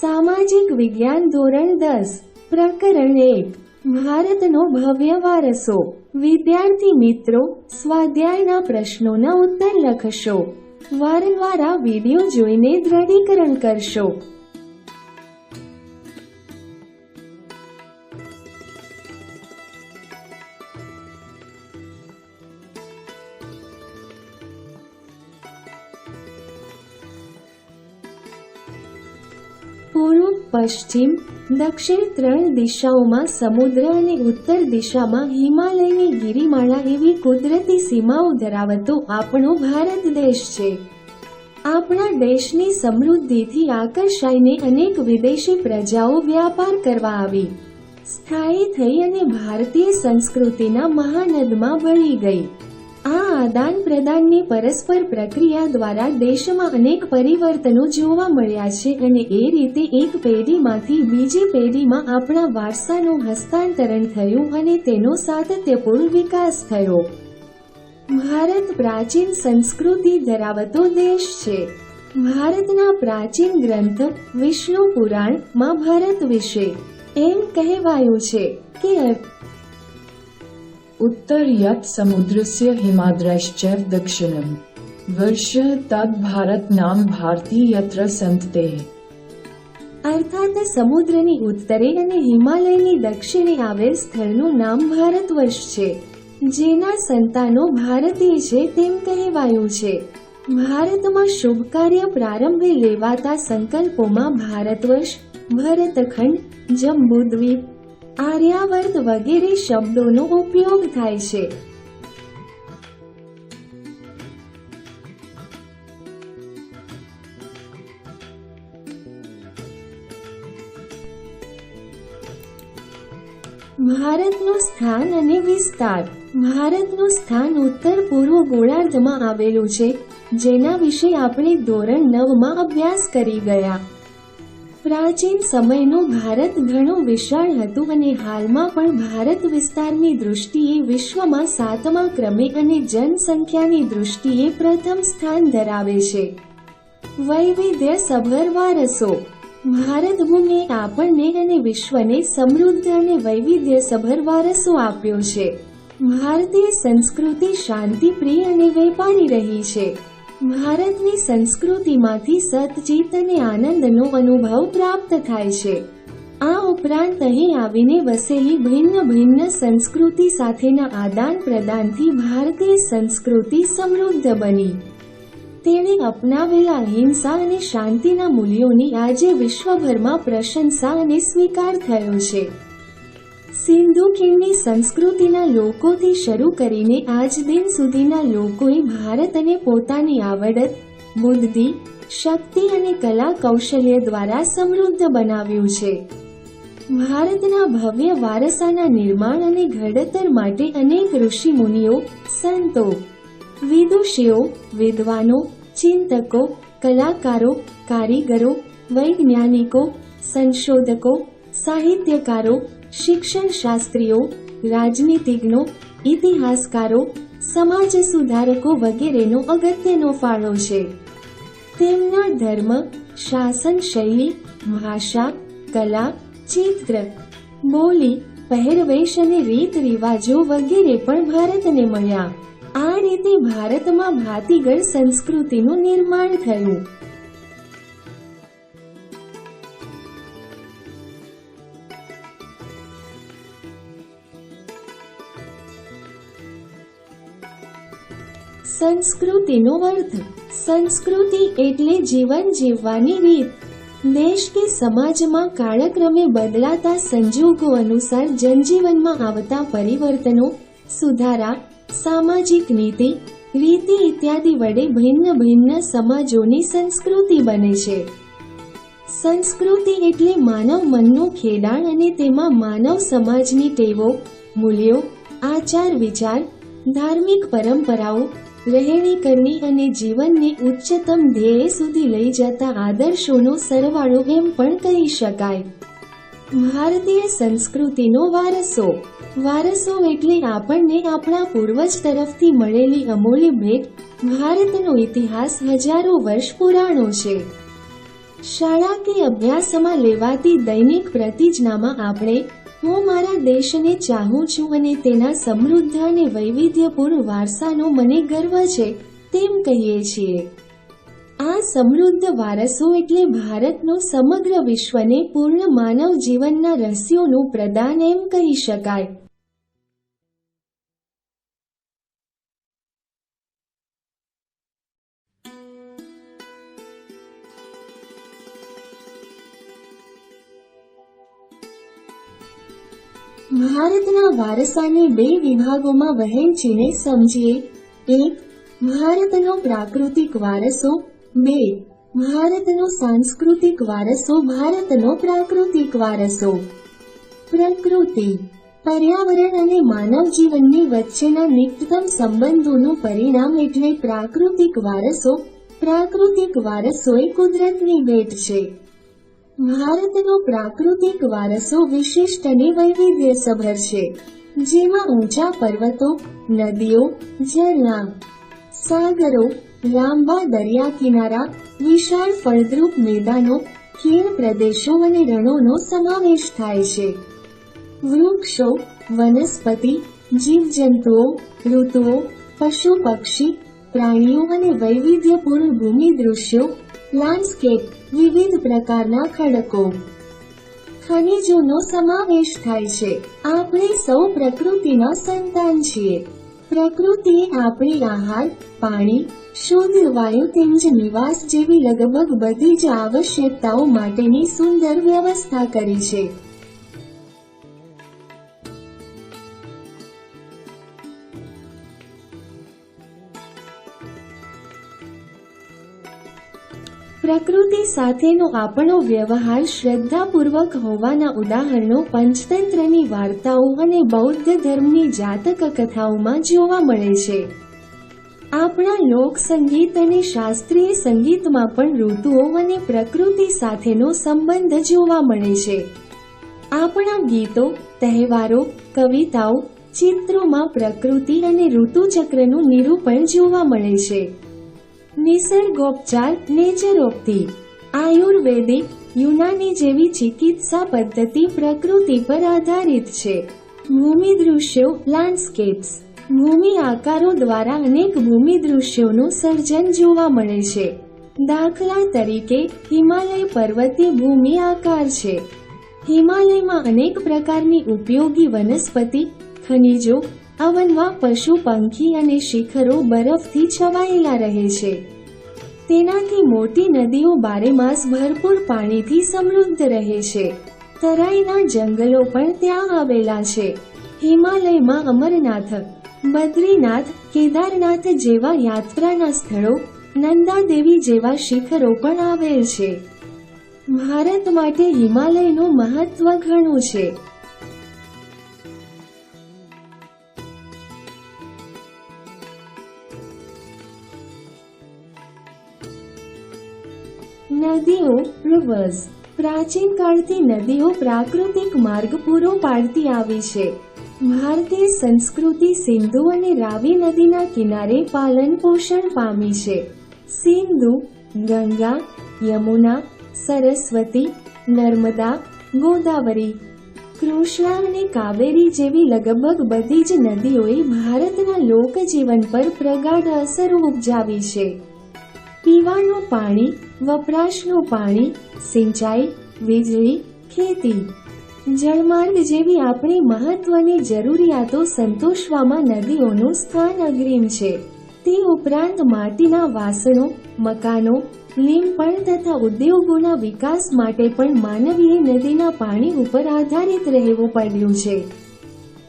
સામાજિક વિજ્ઞાન ધોરણ દસ, પ્રકરણ એક, ભારતનો ભવ્ય વારસો. વિદ્યાર્થી મિત્રો, સ્વાધ્યાયના પ્રશ્નોના ઉત્તર લખશો. વારંવાર આ વીડિયો જોઈને દ્રઢીકરણ કરશો. પૂર્વ, પશ્ચિમ, દક્ષિણ ત્રણ દિશાઓમાં સમુદ્ર અને ઉત્તર દિશામાં હિમાલયની ગિરિમાળા એવી કુદરતી સીમાઓ ધરાવતો આપણો ભારત દેશ છે. આપણા દેશની સમૃદ્ધિથી આકર્ષાઈને અનેક વિદેશી પ્રજાઓ વ્યાપાર કરવા આવી. સ્થાયી થઈ અને ભારતીય સંસ્કૃતિના મહાનદમાં ભળી ગઈ. આ આદાન પ્રદાનની પરસ્પર પ્રક્રિયા દ્વારા દેશમાં અનેક પરિવર્તનો જોવા મળ્યા છે અને એ રીતે એક પેઢીમાંથી બીજી પેઢીમાં આપણા વારસાનું હસ્તાંતરણ થયું અને તેનો સાતત્યપૂર્ણ વિકાસ થયો. ભારત પ્રાચીન સંસ્કૃતિ ધરાવતો દેશ છે. ભારતના પ્રાચીન ગ્રંથ વિષ્ણુ પુરાણમાં ભારત વિશે એમ કહેવાયું છે કે उत्तर यत् समुद्रस्य हिमाद्रश्च दक्षिणम् वर्ष तद् भारत नाम भारती यत्र संतते અર્થાત સમુદ્રની ઉત્તરે અને હિમાલયની દક્ષિણે આવેલ સ્થળનું નામ ભારત વર્ષ છે જેના સંતાનો ભારતીય છે તેમ કહેવાયું છે ભારતમાં શુભ કાર્ય પ્રારંભે લેવાતા સંકલ્પોમાં ભારતવર્ષ ભરતખંડ જંબુદ્વીપ આર્યાવર્ત વગેરે શબ્દોનો ઉપયોગ થાય છે. ભારતનું સ્થાન અને વિસ્તાર. ભારતનું સ્થાન ઉત્તર પૂર્વ ગોળાર્ધમાં આવેલું છે, જેના વિશે આપણે ધોરણ નવમાં અભ્યાસ કરી ગયા. પ્રાચીન સમયનું ભારત ઘણું વિશાળ હતું અને હાલમાં પણ ભારત વિસ્તારની દૃષ્ટિએ વિશ્વમાં સાતમા ક્રમે અને જનસંખ્યાની દૃષ્ટિએ પ્રથમ સ્થાન ધરાવે છે. વૈવિધ્ય સભર વારસો ભારત ભૂમિએ આપણને અને વિશ્વને સમૃદ્ધ અને વૈવિધ્ય સભર વારસો આપ્યો છે. ભારતીય સંસ્કૃતિ શાંતિપ્રિય અને વેપારી રહી છે. ભારતની સંસ્કૃતિમાંથી સતચિત અને આનંદનો અનુભવ પ્રાપ્ત થાય છે. આ ઉપરાંત અહીં આવીને વસેલી ભિન્ન ભિન્ન સંસ્કૃતિ સાથેના આદાન પ્રદાનથી ભારતીય સંસ્કૃતિ સમૃદ્ધ બની. તેણે અપનાવેલા અહિંસા અને શાંતિના મૂલ્યોની આજે વિશ્વભરમાં પ્રશંસા અને સ્વીકાર થયો છે. સિંધુ ખીણની સંસ્કૃતિના લોકોથી શરૂ કરીને આજ દિન સુધીના લોકોએ ભારત અને પોતાની આવડત, બુદ્ધિ, શક્તિ અને કલા કૌશલ્ય દ્વારા સમૃદ્ધ બનાવ્યું છે. ભારતના ભવ્ય વારસાના નિર્માણ અને ઘડતર માટે અનેક ઋષિ મુનિઓ સંતો, વિદુષીઓ, વિદ્વાનો, ચિંતકો, કલાકારો, કારીગરો, વૈજ્ઞાનિકો, સંશોધકો, સાહિત્યકારો શિક્ષણ શાસ્ત્રીઓ રાજનીતિજ્ઞો, ઇતિહાસકારો, સમાજ સુધારકો વગેરેનો અગત્યનો ફાળો છે. તેમના ધર્મ, શાસન શૈલી, ભાષા, કલા, ચિત્ર, બોલી, પહેરવેશ અને રીત રિવાજો વગેરે પણ ભારતને મળ્યા. આ રીતે ભારતમાં ભાતીગળ સંસ્કૃતિનું નિર્માણ થયું. સંસ્કૃતિનો અર્થ સંસ્કૃતિ એટલે જીવન જીવવાની રીત. દેશ કે સમાજમાં કાળક્રમે બદલાતા સંજોગો અનુસાર જનજીવનમાં આવતા પરિવર્તનો, સુધારા, સામાજિક નીતિ, રીતિ ઇત્યાદિ વડે ભિન્ન ભિન્ન સમાજોની સંસ્કૃતિ બને છે. સંસ્કૃતિ એટલે માનવ મનનું ખેડાણ અને તેમાં માનવ સમાજની ટેવો, મૂલ્યો આચાર વિચાર ધાર્મિક પરંપરાઓ રહેણી કરણી અને જીવનને ઉચ્ચતમ ધ્યેય સુધી લઈ જતા આદર્શોનો સરવાળો એમ પણ કહી શકાય. ભારતીય સંસ્કૃતિનો વારસો. વારસો એટલે આપણને આપણા પૂર્વજ તરફથી મળેલી અમૂલ્ય ભેટ, ભારતનો ઇતિહાસ હજારો વર્ષ પુરાણો છે. શાળા કે અભ્યાસમાં લેવાતી દૈનિક પ્રતિજ્ઞામાં આપણે હું મારા દેશને ચાહું છું અને તેના સમૃદ્ધ અને વૈવિધ્યપૂર્ણ વારસાનો મને ગર્વ છે, તેમ કહીએ છીએ. આ સમૃદ્ધ વારસો એટલે ભારતનો સમગ્ર વિશ્વને પૂર્ણ માનવ જીવનના રહસ્યોનું પ્રદાન એમ કહી શકાય. વારસાને બે વિભાગોમાં વહેંચીને સમજીએ. એક, ભારતનો પ્રાકૃતિક વારસો. બે, ભારતનો સાંસ્કૃતિક વારસો. ભારતનો પ્રાકૃતિક વારસો. પ્રકૃતિ, પર્યાવરણ અને માનવ જીવનની વચ્ચેના નિકટતમ સંબંધોનું પરિણામ એટલે પ્રાકૃતિક વારસો. પ્રાકૃતિક વારસો એ કુદરતની ભેટ છે. ભારતનો પ્રાકૃતિક વારસો વિશિષ્ટ અને વૈવિધ્યસભર છે, જેમાં ઊંચા પર્વતો, નદીઓ, ઝરણા, સાગરો, લાંબા દરિયા કિનારા, વિશાળ ફળદ્રુપ મેદાનો, ખીણ પ્રદેશો અને રણોનો સમાવેશ થાય છે. વૃક્ષો, વનસ્પતિ, જીવજંતુઓ, ઋતુઓ, પશુ પક્ષી, પ્રાણીઓ અને વૈવિધ્યપૂર્ણ ભૂમિ દૃશ્યો લેન્ડસ્કેપ વિવિધ પ્રકારના ખડકો. ખનિજોનો સમાવેશ થાય છે. આપણે સૌ પ્રકૃતિના સંતાન છીએ. પ્રકૃતિ આપણી આહાર, પાણી, શુદ્ધ વાયુ તેમજ નિવાસ જેવી લગભગ બધી જ આવશ્યકતાઓ માટેની સુંદર વ્યવસ્થા કરી છે. પ્રકૃતિ સાથેનો આપણો વ્યવહાર શ્રદ્ધાપૂર્વક હોવાના ઉદાહરણો પંચતંત્રની વાર્તાઓ અને બૌદ્ધ ધર્મની જાતક કથાઓમાં જોવા મળે છે. આપણા લોક સંગીત અને શાસ્ત્રીય સંગીતમાં પણ ઋતુઓ અને પ્રકૃતિ સાથેનો સંબંધ જોવા મળે છે. આપણા ગીતો, તહેવારો, કવિતાઓ ચિત્રોમાં પ્રકૃતિ અને ઋતુચક્રનું નિરૂપણ જોવા મળે છે. નિસર્ગોપચાર નેચરોપથી આયુર્વેદિક, યુનાની જેવી ચિકિત્સા પદ્ધતિ પ્રકૃતિ પર આધારિત છે. ભૂમિ દૃશ્યો લેન્ડસ્કેપ્સ ભૂમિ આકારો દ્વારા અનેક ભૂમિ દૃશ્યોનું સર્જન જોવા મળે છે. દાખલા તરીકે, હિમાલય પર્વતની ભૂમિ આકાર છે. હિમાલયમાં અનેક પ્રકારની ઉપયોગી વનસ્પતિ, ખનિજો અવનવા પશુ, પંખી અને શિખરો બરફથી છવાયેલા રહે છે. તેનાથી મોટી નદીઓ બારેમાસ ભરપૂર પાણીથી સમૃદ્ધ રહે છે. તરાઈના જંગલો પણ ત્યાં આવેલા છે. હિમાલયમાં અમરનાથ, બદ્રીનાથ, કેદારનાથ જેવા યાત્રાના સ્થળો નંદાદેવી જેવા શિખરો પણ આવેલ છે. ભારત માટે હિમાલયનું મહત્વ ઘણું છે. નદીઓ રિવર્સ પ્રાચીન કાળથી નદીઓ પ્રાકૃતિક માર્ગ પૂરો પાડતી આવી છે. ભારતીય સંસ્કૃતિ સિંધુ અને રાવી નદીના કિનારે પાલન પોષણ પામી છે. સિંધુ, ગંગા, યમુના, સરસ્વતી, નર્મદા, ગોદાવરી, કૃષ્ણા અને કાવેરી જેવી લગભગ બધી જ નદીઓએ ભારતના લોકજીવન પર પ્રગાઢ અસર ઉપજાવી છે. પીવાનું પાણી, વપરાશનું પાણી, સિંચાઈ, વીજળી, ખેતી. જળમાર્ગ જેવી આપણી મહત્વની જરૂરિયાતો સંતોષવામાં નદીઓનું સ્થાન અગ્રીમ છે. તે ઉપરાંત માટીના વાસણો, મકાનો લીમપણ તથા ઉદ્યોગોના વિકાસ માટે પણ માનવીય નદીના પાણી ઉપર આધારિત રહેવું પડ્યું છે.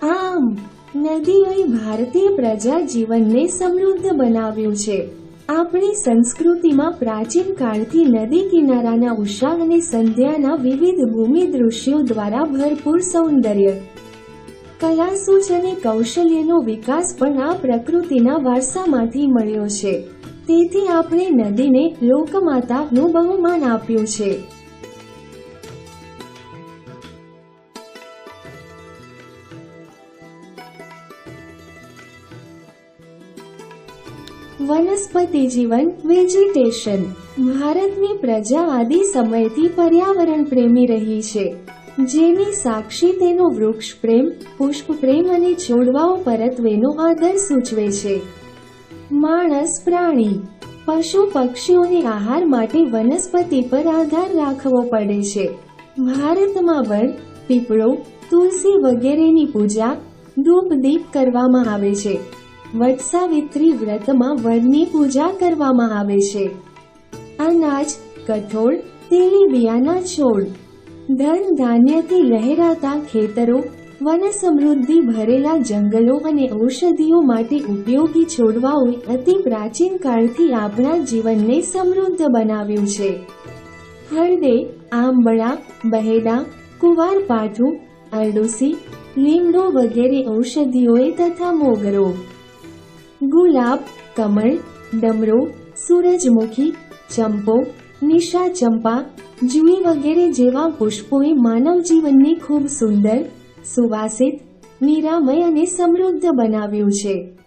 આમ નદીઓએ ભારતીય પ્રજા જીવનને સમૃદ્ધ બનાવ્યું છે. આપણી સંસ્કૃતિમાં પ્રાચીન કાળથી નદી કિનારાના ઉષા અને સંધ્યાના વિવિધ ભૂમિ દૃશ્યો દ્વારા ભરપૂર સૌંદર્ય કલાસૂચ અને કૌશલ્યનો વિકાસ પણ આ પ્રકૃતિના વારસામાંથી મળ્યો છે. તેથી આપણે નદીને લોકમાતાનું બહુમાન આપ્યું છે. વનસ્પતિ જીવન વેજીટેશન. ભારતની પ્રજા આદિ સમયથી પર્યાવરણ પ્રેમી રહી છે. જેની સાક્ષી તેનો વૃક્ષ પ્રેમ, પુષ્પ પ્રેમ અને છોડવાઓ પરત્વેનો આદર સૂચવે છે. માણસ, પ્રાણી, પશુ પક્ષીઓને આહાર માટે વનસ્પતિ પર આધાર રાખવો પડે છે. ભારતમાં વડ પીપળો, તુલસી વગેરેની પૂજા, ધૂપ દીપ કરવામાં આવે છે. વટસાવિત્રી વ્રતમાં વડની પૂજા કરવામાં આવે છે. અનાજ, કઠોળ તેલીબિયાના છોડ. ધન ધાન્યથી લહેરાતા ખેતરો, વન સમૃદ્ધિ ભરેલા જંગલો અને ઔષધિઓ માટે ઉપયોગી છોડવાઓએ અતિ પ્રાચીન કાળથી આપણા જીવનને સમૃદ્ધ બનાવ્યું છે. હળદે, આંબળા, બહેડા કુવારપાઠું અરડુસી લીમડો વગેરે ઔષધિઓએ તથા મોગરો. ગુલાબ, કમળ, ડમરો, સૂરજમુખી, ચંપો, નિશા ચંપા જુઈ વગેરે જેવા પુષ્પોએ માનવ જીવનને ખૂબ સુંદર, સુવાસિત, નિરામય અને સમૃદ્ધ બનાવ્યું છે.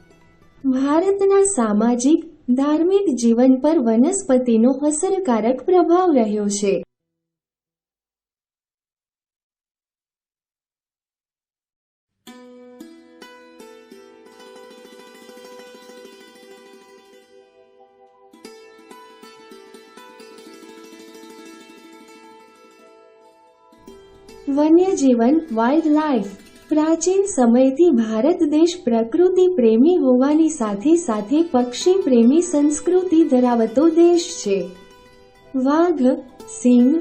ભારતના સામાજિક, ધાર્મિક જીવન પર વનસ્પતિનો અસરકારક પ્રભાવ રહ્યો છે. વન્યજીવન વાઇલ્ડ લાઈફ પ્રાચીન સમયથી ભારત દેશ પ્રકૃતિ પ્રેમી હોવાની સાથે સાથે પક્ષી પ્રેમી સંસ્કૃતિ ધરાવતો દેશ છે. વાઘ, સિંહ,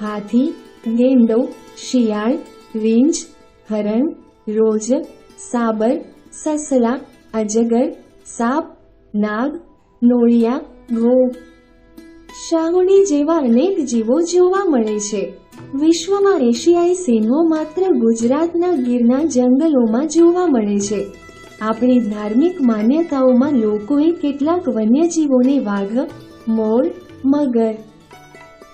હાથી, ગેંડો, શિયાળ રીંછ હરણ, રોજ, સાબર, સસલા, અજગર, સાપ, નાગ, નોળિયા ઘો શાહુડી જેવા અનેક જીવો જોવા મળે છે. વિશ્વમાં એશિયાઈ સિંહો માત્ર ગુજરાતના ગીરના જંગલોમાં જોવા મળે છે. આપણી ધાર્મિક માન્યતાઓમાં લોકોએ કેટલાક વન્યજીવોને વાઘ, મોર, મગર,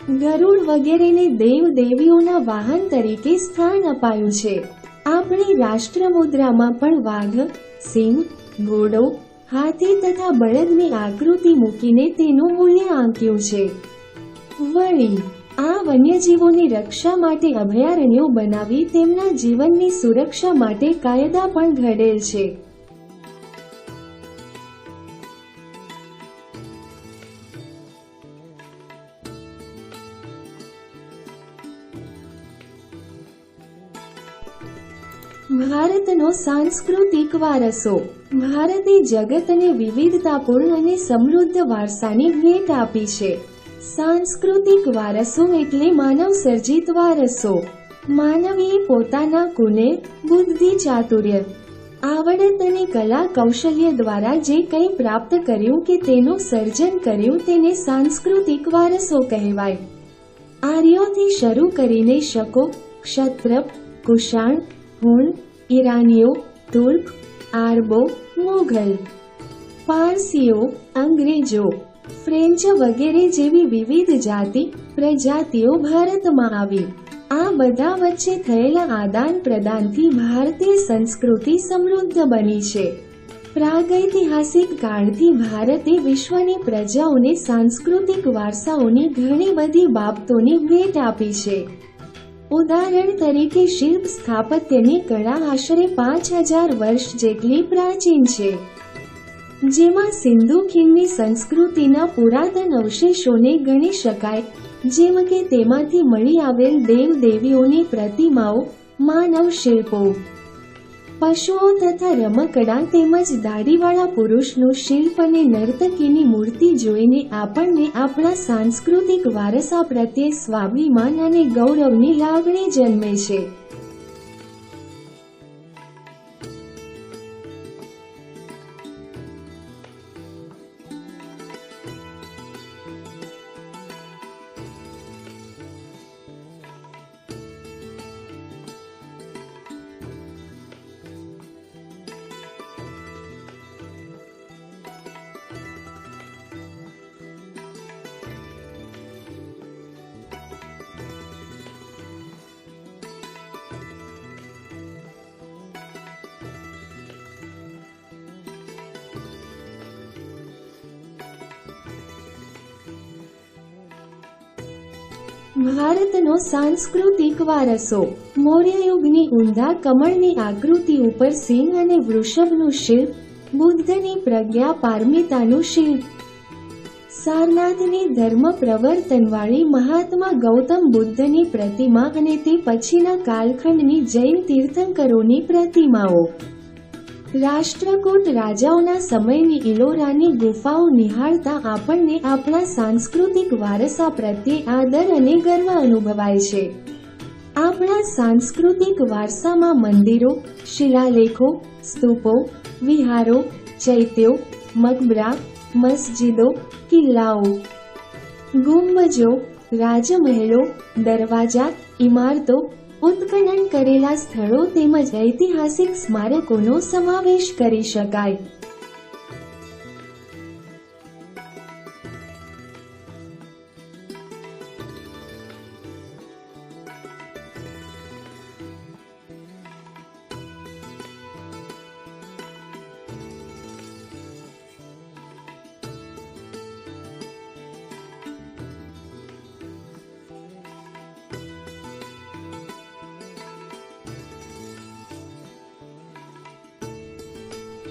ગરુડ વગેરેને દેવ દેવીઓના વાહન તરીકે સ્થાન અપાયું છે. આપણી રાષ્ટ્રમુદ્રામાં પણ વાઘ, સિંહ, ઘોડો, હાથી તથા બળદની આકૃતિ મૂકીને તેનું મૂલ્ય આંક્યું છે. વળી આ વન્યજીવોની રક્ષા માટે અભયારણ્યો બનાવી તેમના જીવનની સુરક્ષા માટે કાયદા પણ ઘડેલ છે. ભારતનો સાંસ્કૃતિક વારસો. ભારતે જગતને વિવિધતાપૂર્ણ અને સમૃદ્ધ વારસાની ભેટ આપી છે. સાંસ્કૃતિક વારસો એટલે માનવ સર્જિત વારસો. માનવીએ પોતાના કુને બુદ્ધિ, ચાતુર્ય, આવડત અને કલા કૌશલ્ય દ્વારા જે કંઈ પ્રાપ્ત કર્યું કે તેનું સર્જન કર્યું તેને સાંસ્કૃતિક વારસો કહેવાય. આર્યોથી શરૂ કરીને શકો ક્ષત્રપ કુષાણ, હુણ, ઈરાનીઓ, તુર્ક, આરબો, મુઘલ, પારસીઓ, અંગ્રેજો ફ્રેન્ચ વગેરે જેવી વિવિધ જાતિ પ્રજાતિઓ ભારતમાં આવી. આ બધા વચ્ચે થયેલા આદાન પ્રદાનથી ભારતીય સંસ્કૃતિ સમૃદ્ધ બની છે. પ્રાગૈતિહાસિક કાળથી ભારતે વિશ્વની પ્રજાઓને સાંસ્કૃતિક વારસાઓની ઘણી બધી બાબતોની ભેટ આપી છે. ઉદાહરણ તરીકે શિલ્પ સ્થાપત્યની કળા આશરે પાંચ હજાર વર્ષ જેટલી પ્રાચીન છે. જેમાં સિંધુ ખીણની સંસ્કૃતિના પુરાતન અવશેષોને ગણી શકાય, જેમ કે તેમાંથી મળી આવેલ દેવ દેવીઓની પ્રતિમાઓ, માનવ શિલ્પો. પશુઓ તથા રમકડા તેમજ દાઢીવાળા પુરુષનું શિલ્પ અને નર્તકીની મૂર્તિ જોઈને આપણને આપણા સાંસ્કૃતિક વારસા પ્રત્યે સ્વાભિમાન અને ગૌરવની લાગણી જન્મે છે. ભારતનો સાંસ્કૃતિક વારસો. મૌર્ય યુગની ઊંધા કમળની આકૃતિ ઉપર સિંહ અને વૃષભનું શિલ્પ, બુદ્ધની પ્રજ્ઞા પારમિતાનું શિલ્પ. સારનાથની ધર્મ પ્રવર્તનવાળી મહાત્મા ગૌતમ બુદ્ધની પ્રતિમા અને તે પછીના કાલખંડની જૈન તીર્થંકરોની પ્રતિમાઓ. રાષ્ટ્રકૂટ રાજાઓના સમયની ઇલોરાની ગુફાઓ નિહાળતા આપણને આપણા સાંસ્કૃતિક વારસા પ્રત્યે આદર અને ગર્વ અનુભવાય છે. આપણા સાંસ્કૃતિક વારસામાં મંદિરો, શિલાલેખો, સ્તૂપો, વિહારો, ચૈત્યો, મકબરા, મસ્જિદો, કિલ્લાઓ, ગુંબજો, રાજમહેલો, દરવાજા, ઇમારતો ઉત્ખનન કરેલા સ્થળો તેમજ ઐતિહાસિક સ્મારકોનો સમાવેશ કરી શકાય.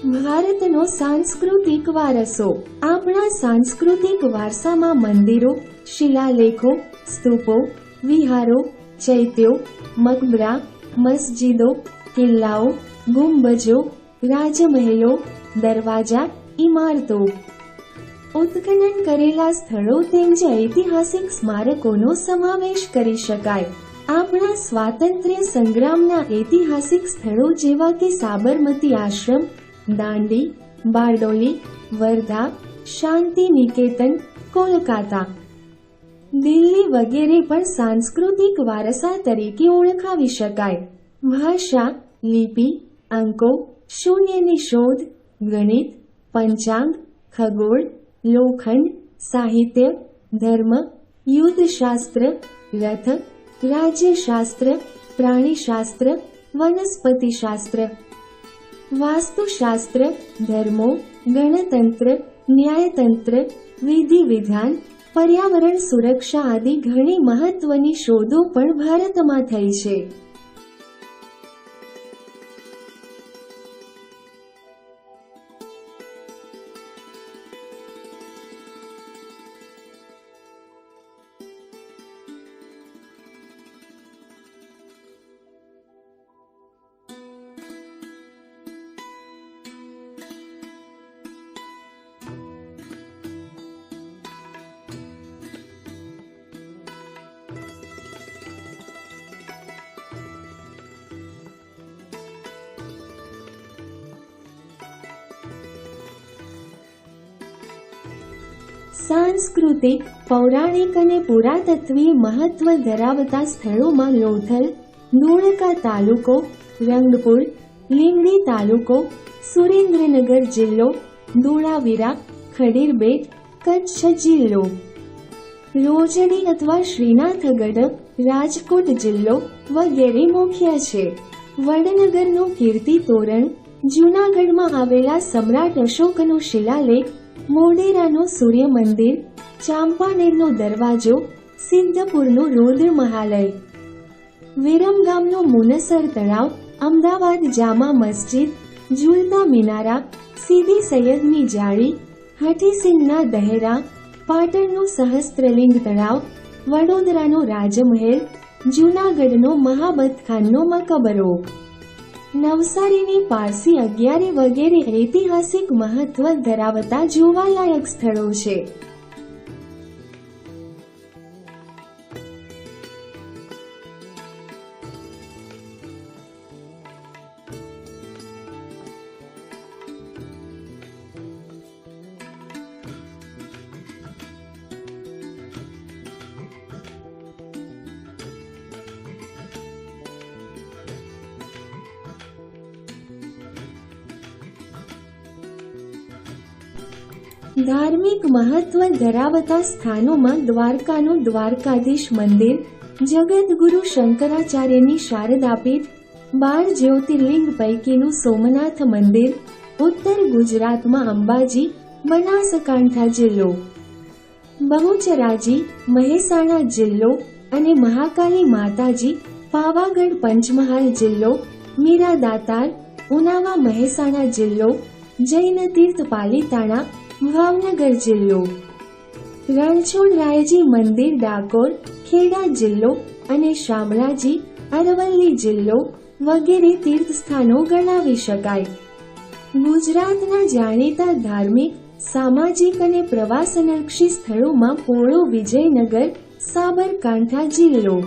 ભારતનો સાંસ્કૃતિક વારસો. આપણા સાંસ્કૃતિક વારસામાં મંદિરો, શિલાલેખો, સ્તૂપો, વિહારો, ચૈત્યો, મકબરા, મસ્જિદો, કિલ્લાઓ, ગુંબજો, રાજમહેલો, દરવાજા, ઇમારતો. ઉત્ખનન કરેલા સ્થળો તેમજ ઐતિહાસિક સ્મારકોનો સમાવેશ કરી શકાય. આપણા સ્વાતંત્ર્ય સંગ્રામના ઐતિહાસિક સ્થળો જેવા કે સાબરમતી આશ્રમ દાંડી બારડોલી વર્ધા શાંતિ નિકેતન કોલકાતા દિલ્હી વગેરે પણ સાંસ્કૃતિક વારસા તરીકે ઓળખાવી શકાય ભાષા લિપિ અંકો શૂન્યની શોધ ગણિત પંચાંગ ખગોળ લોખંડ સાહિત્ય ધર્મ યુદ્ધશાસ્ત્ર રથ રાજ્યશાસ્ત્ર પ્રાણીશાસ્ત્ર વનસ્પતિશાસ્ત્ર વાસ્તુશાસ્ત્ર ધર્મો ગણતંત્ર ન્યાયતંત્ર વિધિ વિધાન પર્યાવરણ સુરક્ષા આદિ ઘણી મહત્વની શોધો પણ ભારતમાં થઈ છે સાંસ્કૃતિક, પૌરાણિક અને પુરાતત્વીય મહત્વ ધરાવતા સ્થળોમાં લોથલ ધોળકા તાલુકો, રંગપુર લીંબડી તાલુકો, સુરેન્દ્રનગર જિલ્લો, ધોળાવીરા, ખડીરબેટ, કચ્છ જિલ્લો. રોજડી અથવા શ્રીનાથગઢ, રાજકોટ જિલ્લો વગેરે મુખ્ય છે. વડનગરનું કીર્તિ તોરણ જૂનાગઢમાં આવેલા સમ્રાટ અશોકનો શિલાલેખ મોઢેરાનું સૂર્ય મંદિર ચાંપાનેરનો દરવાજો, સિદ્ધપુરનું રોદ્ર મહાલય. વિરમગામનું મુનસર તળાવ, અમદાવાદ જામા મસ્જિદ ઝુલતા મિનારા સીદી સૈયદની જાળી હઠીસિંહના દહેરા, પાટણનું સહસ્ત્રલિંગ તળાવ, વડોદરાનો રાજમહેલ, જૂનાગઢનો મહાબતખાનનો મકબરો. નવસારીની પારસી અગિયારી વગેરે ઐતિહાસિક મહત્વ ધરાવતા જોવાલાયક સ્થળો છે. ધાર્મિક મહત્વ ધરાવતા સ્થાનોમાં દ્વારકાનું દ્વારકાધીશ મંદિર જગતગુરુ શંકરાચાર્યની શારદાપીઠ બાર જ્યોતિર્લિંગ પૈકીનું સોમનાથ મંદિર, ઉત્તર ગુજરાતમાં અંબાજી, બનાસકાંઠા જિલ્લો. બહુચરાજી, મહેસાણા જિલ્લો અને મહાકાલી માતાજી, પાવાગઢ પંચમહાલ જિલ્લો મીરા દાતાર ઉનાવા મહેસાણા જિલ્લો જૈન તીર્થ પાલીતાણા ભાવનગર જિલ્લો રણછોડ રાયજી મંદિર ડાકોર, ખેડા જિલ્લો અને શામળાજી, અરવલ્લી જિલ્લો વગેરે તીર્થ સ્થાનો ગણાવી શકાય. ગુજરાતના જાણીતા ધાર્મિક, સામાજિક અને પ્રવાસનલક્ષી સ્થળોમાં પોળો વિજયનગર, સાબરકાંઠા જિલ્લો.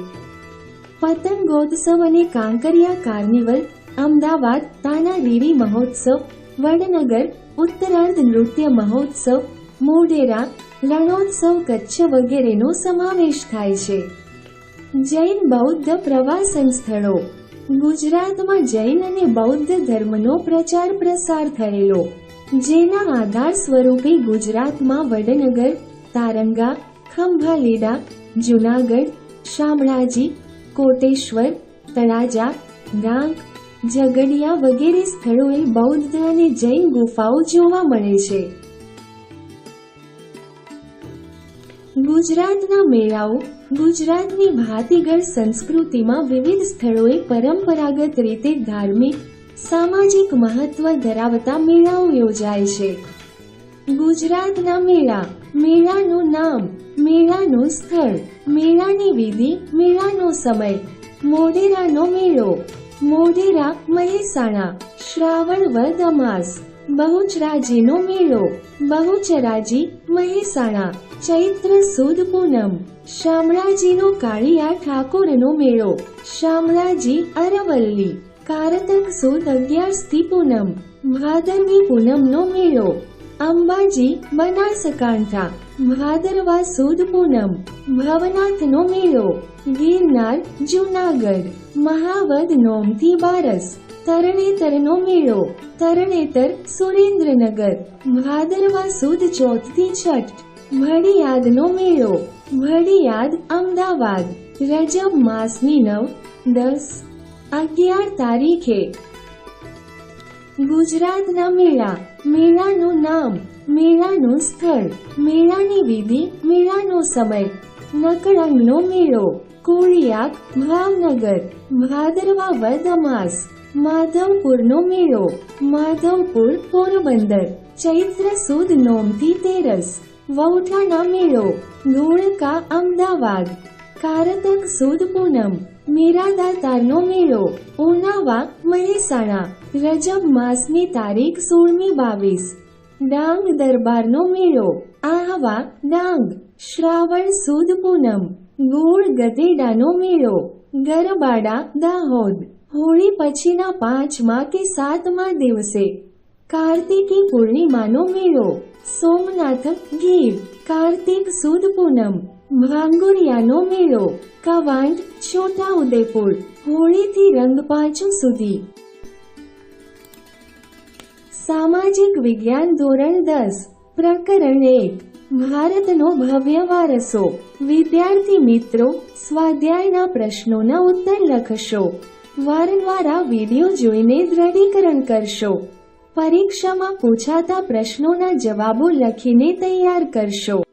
પતંગોત્સવ અને કાંકરિયા કાર્નિવલ, અમદાવાદ, તાના રીરી મહોત્સવ, વડનગર ઉત્તરાર્ધ નૃત્ય મહોત્સવ, મોઢેરા રણોત્સવ કચ્છ વગેરેનો સમાવેશ થાય છે. જૈન બૌદ્ધ પ્રવાસન સ્થળો. ગુજરાતમાં જૈન અને બૌદ્ધ ધર્મનો પ્રચાર પ્રસાર થયેલો. જેના આધાર સ્વરૂપે ગુજરાતમાં વડનગર, તારંગા, ખંભાલીડા, જુનાગઢ, શામળાજી, કોટેશ્વર, તળાજા, ડાંગ ઝઘડિયા વગેરે સ્થળોએ બૌદ્ધ અને જૈન ગુફાઓ જોવા મળે છે. ગુજરાતના મેળાઓ, ગુજરાતની ભાતીગળ સંસ્કૃતિમાં વિવિધ સ્થળોએ પરંપરાગત રીતે ધાર્મિક, સામાજિક મહત્વ ધરાવતા મેળાઓ યોજાય છે. ગુજરાતના મેળા, મેળાનું નામ, મેળાનું સ્થળ, મેળાની વિધિ, મેળાનો સમય, મોઢેરાનો મેળો મોઢેરા મહેસાણા શ્રાવણ વદ અમાસ. બહુચરાજીનો મેળો બહુચરાજી મહેસાણા ચૈત્ર સુદ પૂનમ, શામળાજીનો કાળિયા ઠાકોરનો મેળો. શામળાજી અરવલ્લી, કારતક સુદ અગિયારસથી પૂનમ, ભાદરવી પૂનમનો મેળો. અંબાજી બનાસકાંઠા ભાદરવા સુદ પૂનમ ભવનાથનો મેળો, ગિરનાર જુનાગઢ, મહાવદ નોમથી બારસ તરણેતરનો મેળો, તરણેતર સુરેન્દ્રનગર ભાદરવા સુદ ચોથથી છઠ ભડિયાદનો મેળો ભડિયાદ અમદાવાદ, રજબ માસની નવ, દસ, અગિયાર તારીખે ગુજરાતના મેળા, મેળાનું નામ, મેળાનું સ્થળ, મેળાની વિધિ, મેળાનો સમય નકળંગનો મેળો, કોળિયાક, ભાવનગર, ભાદરવા વદ અમાસ, માધવપુરનો મેળો, માધવપુર પોરબંદર, ચૈત્ર સુદ નોમથી તેરસ, વૌઠાના મેળો, ધોળકા અમદાવાદ, કારતક સુદ પૂનમ મીરાદાતારનો મેળો ઉનાવા મહેસાણા રજબ માસની તારીખ સોળમી બાવીસ. ડાંગ દરબારનો મેળો. આહવા, ડાંગ. શ્રાવણ સુદ પૂનમ. ગોળ ગધેડાનો મેળો. ગરબાડા, દાહોદ. હોળી પછીના પાંચમા કે સાતમા દિવસે. કાર્તિકી પૂર્ણિમાનો મેળો. સોમનાથ ગીર. કાર્તિક સુદ પૂનમ. ભાંગુરિયાનો મેળો. કવાંટ છોટા ઉદેપુર હોળીથી રંગપાંચમ સુધી. સામાજિક વિજ્ઞાન ધોરણ દસ, પ્રકરણ એક, ભારતનો ભવ્ય વારસો. વિદ્યાર્થી મિત્રો, સ્વાધ્યાયના પ્રશ્નોના ઉત્તર લખશો. વારંવાર આ વિડિયો જોઈને દ્રઢીકરણ કરશો. પરીક્ષામાં પૂછાતા પ્રશ્નોના જવાબો લખીને તૈયાર કરશો.